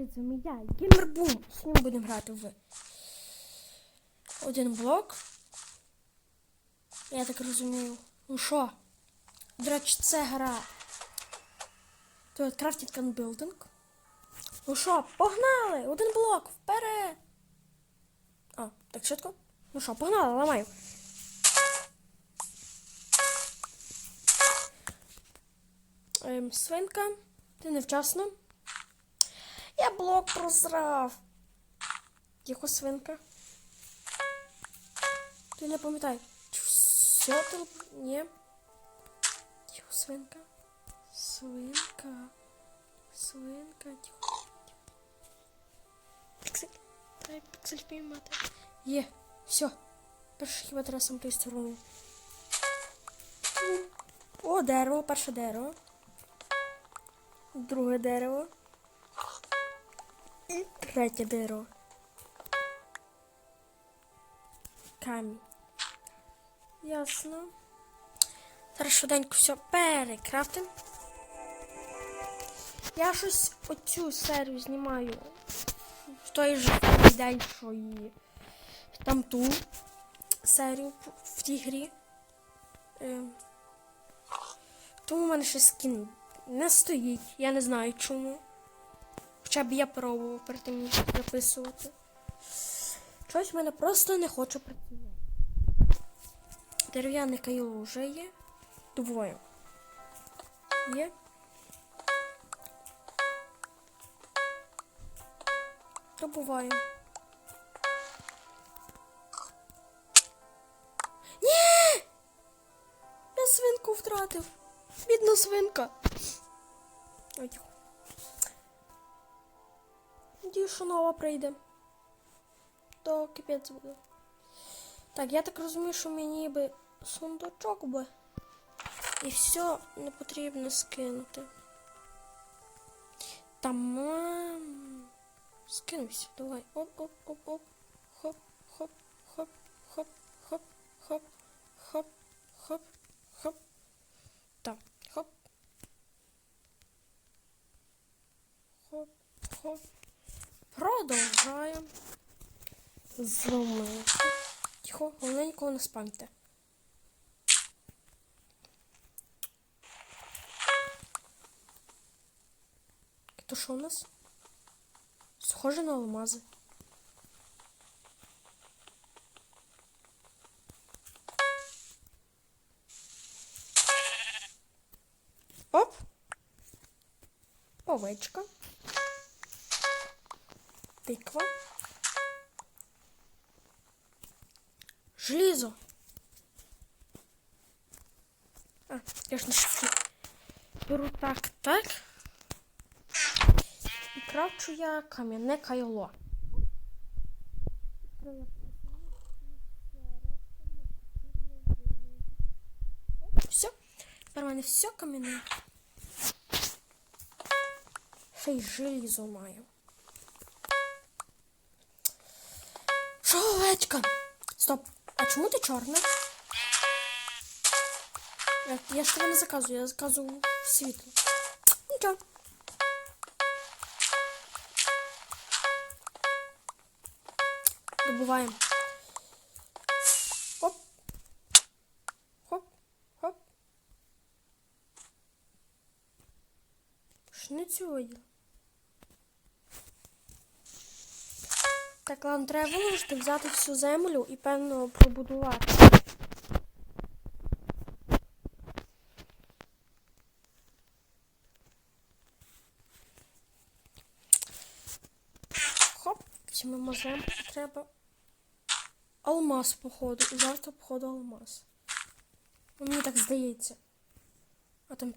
Привіт, з вами я, Геймербум. Сьогодні будемо грати в один блок. Я так розумію. Ну що? До речі, це гра. Тут Can Building. Ну що, погнали! Один блок, вперед! А, так швидко? Ну що, погнали, ламаю. Ем, свинка, ти невчасно. Я блок прозрав. Тихо, свинка. Ти не пам'ятай. Все там? Ні. Тихо, свинка. Свинка. Свинка. Тихо. Піксель. Дай піксель піймати. Є. Все. Перший хіба треба сам той сторони. О, дерево, перше дерево. Друге дерево. І третє дерево. Камінь. Ясно. Зараз швиденько все перекрафтим. Я щось оцю серію знімаю в той же день, що і там ту серію в тій грі. Ем. Тому в мене ще скін не стоїть. Я не знаю чому. Хоча б я пробував перед тим записувати. Щось в мене просто не хоче працювати. Дерев'яне кайло вже є. Двоє. Є. Добуваю. Ні! Я свинку втратив. Бідна свинка. Ой, тихо. Надіюсь, що нова прийде. То кипець буде. Так, я так розумію, що мені би сундучок би. І все не потрібно скинути. Тамам. Скинувся, давай. Оп-оп-оп-оп. Хоп, хоп, хоп, хоп, хоп, хоп, хоп, хоп, хоп. Так, хоп. Хоп, хоп. Продовжаємо. Зломити. Тихо, головне нікого не спамте. То що у нас? Схоже на алмази. Оп. Овечка. Тиква. Желізо. А, я ж на шифті. Беру так, так. І крафчу я кам'яне кайло. Все. Тепер все кам'яне. Ще й желізо маю. Овечка? Стоп. А чому ти чорна? Я, ж тебе не заказую, я заказую світло. Нічого. Добуваємо. Хоп. Хоп. Хоп. Пшеницю виділа. Так, ладно, треба виложити, взяти всю землю і певно пробудувати. Хоп, візьмемо землю, треба. Алмаз, походу. Завтра, походу, алмаз. Мені так здається. А там.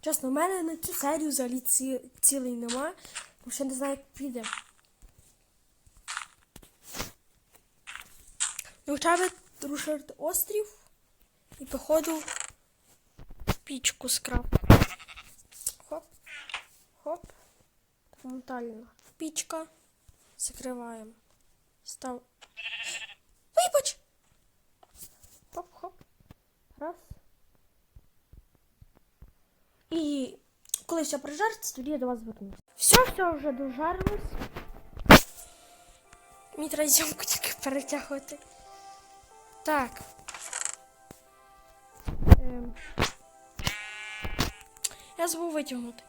Чесно, у мене на цю серію взагалі ці... цілий нема. Ще не знаю, як піде. Ну, б рушити острів і походу пічку скраб. Хоп, хоп. Моментально. Пічка. Закриваємо. Став. Вибач! Хоп-хоп. Раз. І коли все прижариться, тоді я до вас вернусь. Все, все вже дожарилось. Мені треба зйомку тільки перетягувати. Так. Ем. Я забув витягнути.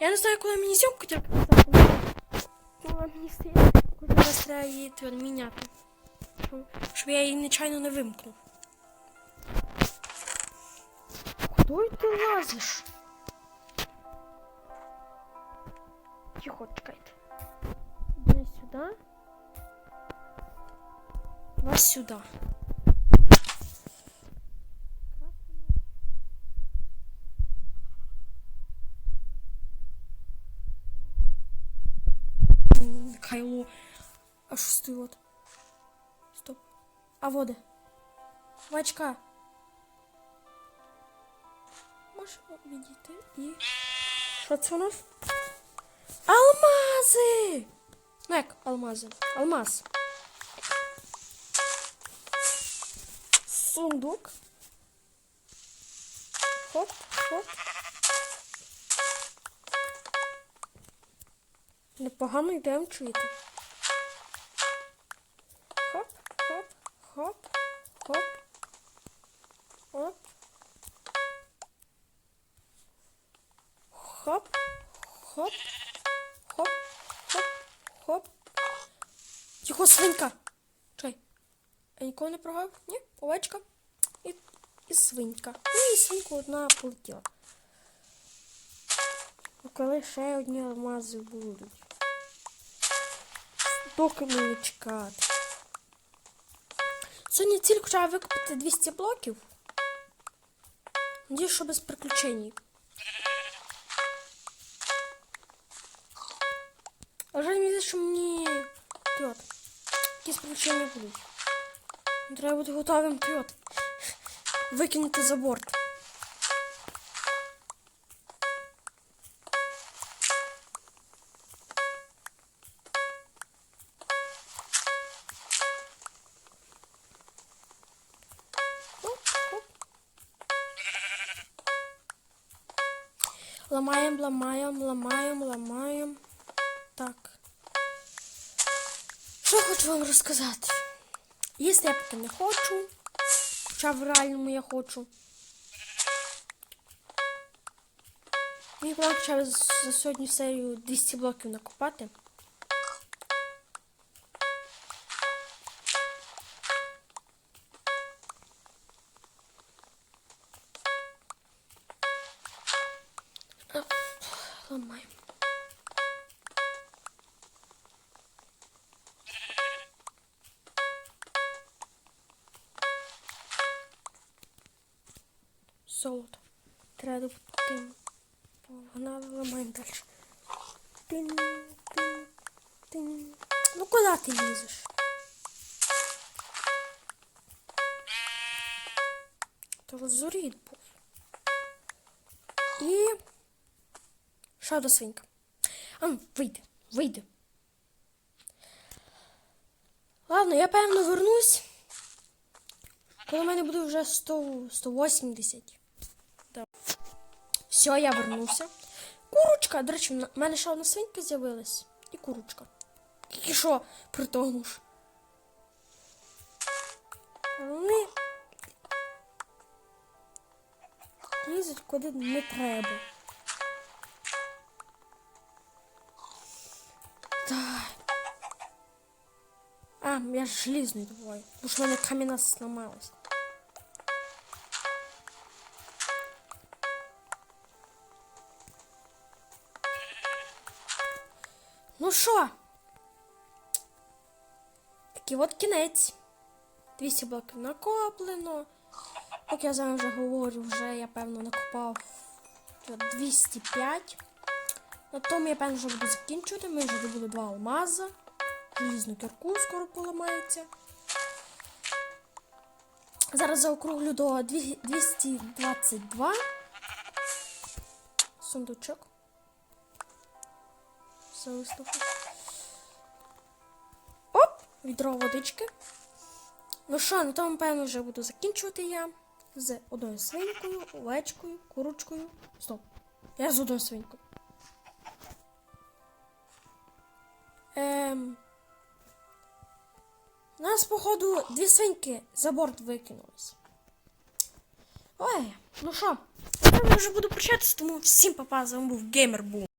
Я не знаю, коли мені зйомку тільки поставити. Ну, а мені здається, коли треба її міняти. Щоб я її нечайно не вимкнув. Куди ти лазиш? Тихо, чекайте. Не сюди. Вас сюди. М, Кайло. А що стоїть? от? Стоп. А води? Вачка. Можемо відійти і. Що це у нас? Алмази! Ну як алмази? Алмаз. Сундук. Хоп, хоп. Непогано йдемо чуєте. Хоп, хоп, хоп, хоп. Оп. Хоп, хоп, хоп, Тихо, свинька. Чай. Я нікого не прогав? Ні? Овечка. І, і свинька. Ну і свинька одна полетіла. Ну, коли ще одні алмази будуть. Доки мені чекати. Сьогодні ціль хоча викупити 200 блоків. Надіюсь, що без приключень. Якісь приключення будуть. Треба бути готовим вперед. Викинути за борт. Ламаємо, ламаємо, ламаємо, ламаємо. Так. Що хочу вам розказати? Їсти я поки не хочу. Хоча в реальному я хочу. Мені план через за сьогодні серію 200 блоків накопати. Золото. Треба допустити. Погнали, ламаємо далі. Тин, тин, тин. Ну куди ти лізеш? То розоріт був. І. Ще одна свинька. А, ну, вийди. Ладно, я певно вернусь. Коли в мене буде вже 100, 180. Все, я вернувся. Курочка, до речі, в мене ще одна свинька з'явилась. І курочка. Тільки що при тому ж. Вони лізуть куди не треба. Так. А, я ж желізний давай. Бо ж в мене каміна зламалась. Ну що? Такий от кінець. 200 блоків накоплено. Як я з вами вже говорю, вже я певно накопав 205. На тому я певно вже буду закінчувати. Ми вже добули два алмаза. Желізну кірку скоро поламається. Зараз заокруглю до 222. Сундучок. Все виступу. Оп! Відро водички. Ну що, на тому, певно, вже буду закінчувати я з одною свинькою, овечкою, курочкою. Стоп. Я з одною свинькою. Ем... У нас, походу, дві свиньки за борт викинулись. Ой, ну що, я вже буду прощатися, тому всім папа, з вами був Геймер Бум.